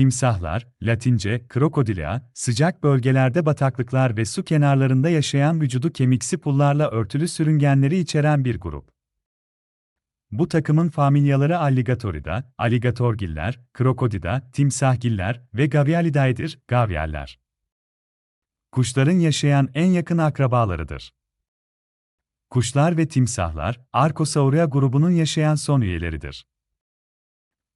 Timsahlar, Latince krokodilea, sıcak bölgelerde bataklıklar ve su kenarlarında yaşayan vücudu kemiksi pullarla örtülü sürüngenleri içeren bir grup. Bu takımın familyaları Alligatorida, alligatorgiller, krokodida, timsahgiller ve gavialidae'dir, gavyaller. Kuşların yaşayan en yakın akrabalarıdır. Kuşlar ve timsahlar, Archosauria grubunun yaşayan son üyeleridir.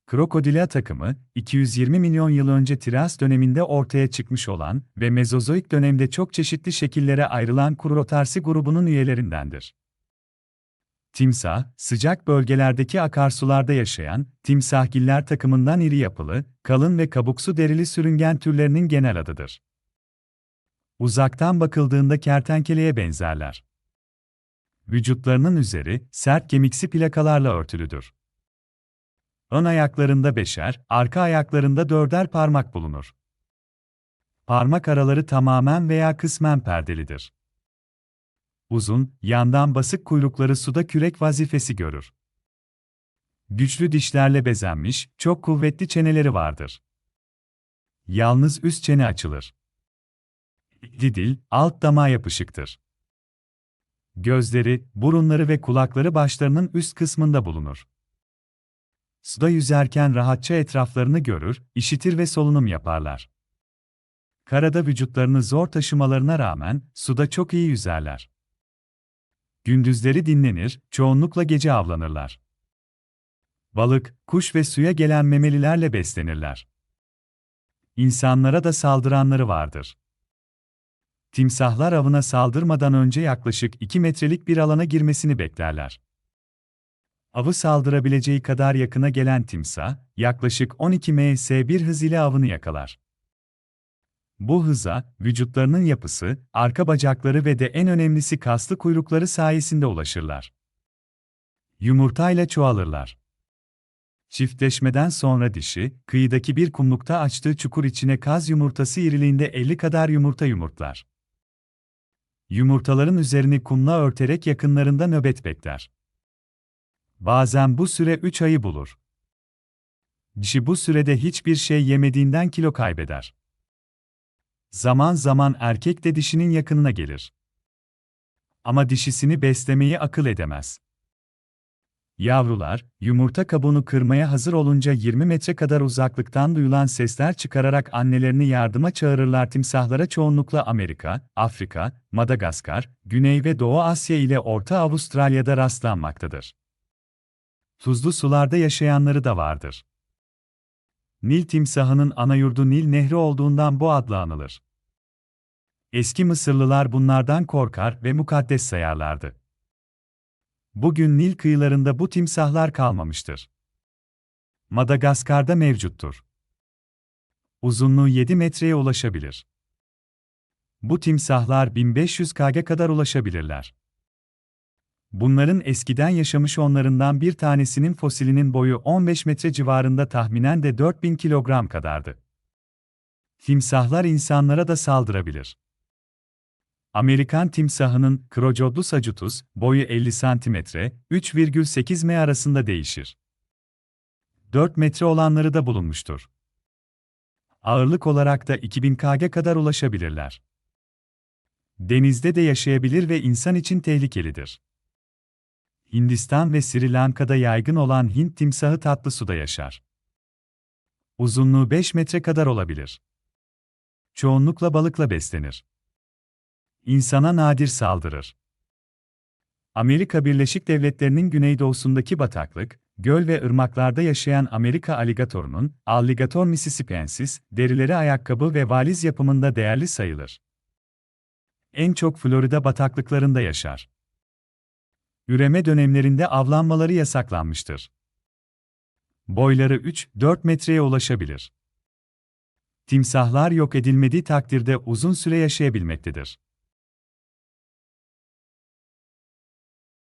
Krokodilya takımı, 220 milyon yıl önce Trias döneminde ortaya çıkmış olan ve Mezozoik dönemde çok çeşitli şekillere ayrılan Kurotarsi grubunun üyelerindendir. Timsah, sıcak bölgelerdeki akarsularda yaşayan, timsahgiller takımından iri yapılı, kalın ve kabuksu derili sürüngen türlerinin genel adıdır. Uzaktan bakıldığında kertenkeleye benzerler. Vücutlarının üzeri, sert kemiksi plakalarla örtülüdür. Ön ayaklarında beşer, arka ayaklarında dörder parmak bulunur. Parmak araları tamamen veya kısmen perdelidir. Uzun, yandan basık kuyrukları suda kürek vazifesi görür. Güçlü dişlerle bezenmiş, çok kuvvetli çeneleri vardır. Yalnız üst çene açılır. Didil, alt damağa yapışıktır. Gözleri, burunları ve kulakları başlarının üst kısmında bulunur. Suda yüzerken rahatça etraflarını görür, işitir ve solunum yaparlar. Karada vücutlarını zor taşımalarına rağmen suda çok iyi yüzerler. Gündüzleri dinlenir, çoğunlukla gece avlanırlar. Balık, kuş ve suya gelen memelilerle beslenirler. İnsanlara da saldıranları vardır. Timsahlar avına saldırmadan önce yaklaşık 2 metrelik bir alana girmesini beklerler. Avı saldırabileceği kadar yakına gelen timsah, yaklaşık 12 ms bir hız ile avını yakalar. Bu hıza, vücutlarının yapısı, arka bacakları ve de en önemlisi kaslı kuyrukları sayesinde ulaşırlar. Yumurtayla çoğalırlar. Çiftleşmeden sonra dişi, kıyıdaki bir kumlukta açtığı çukur içine kaz yumurtası iriliğinde 50 kadar yumurta yumurtlar. Yumurtaların üzerini kumla örterek yakınlarında nöbet bekler. Bazen bu süre 3 ayı bulur. Dişi bu sürede hiçbir şey yemediğinden kilo kaybeder. Zaman zaman erkek de dişinin yakınına gelir. Ama dişisini beslemeyi akıl edemez. Yavrular, yumurta kabuğunu kırmaya hazır olunca 20 metre kadar uzaklıktan duyulan sesler çıkararak annelerini yardıma çağırırlar. Timsahlara çoğunlukla Amerika, Afrika, Madagaskar, Güney ve Doğu Asya ile Orta Avustralya'da rastlanmaktadır. Tuzlu sularda yaşayanları da vardır. Nil timsahının ana yurdu Nil Nehri olduğundan bu adla anılır. Eski Mısırlılar bunlardan korkar ve mukaddes sayarlardı. Bugün Nil kıyılarında bu timsahlar kalmamıştır. Madagaskar'da mevcuttur. Uzunluğu 7 metreye ulaşabilir. Bu timsahlar 1500 kg kadar ulaşabilirler. Bunların eskiden yaşamış onlarından bir tanesinin fosilinin boyu 15 metre civarında tahminen de 4000 kilogram kadardı. Timsahlar insanlara da saldırabilir. Amerikan timsahının Crocodylus acutus boyu 50 cm, 3,8 m arasında değişir. 4 metre olanları da bulunmuştur. Ağırlık olarak da 2000 kg kadar ulaşabilirler. Denizde de yaşayabilir ve insan için tehlikelidir. Hindistan ve Sri Lanka'da yaygın olan Hint timsahı tatlı suda yaşar. Uzunluğu 5 metre kadar olabilir. Çoğunlukla balıkla beslenir. İnsana nadir saldırır. Amerika Birleşik Devletleri'nin güneydoğusundaki bataklık, göl ve ırmaklarda yaşayan Amerika aligatorunun, Alligator mississippiensis, derileri ayakkabı ve valiz yapımında değerli sayılır. En çok Florida bataklıklarında yaşar. Üreme dönemlerinde avlanmaları yasaklanmıştır. Boyları 3-4 metreye ulaşabilir. Timsahlar yok edilmediği takdirde uzun süre yaşayabilmektedir.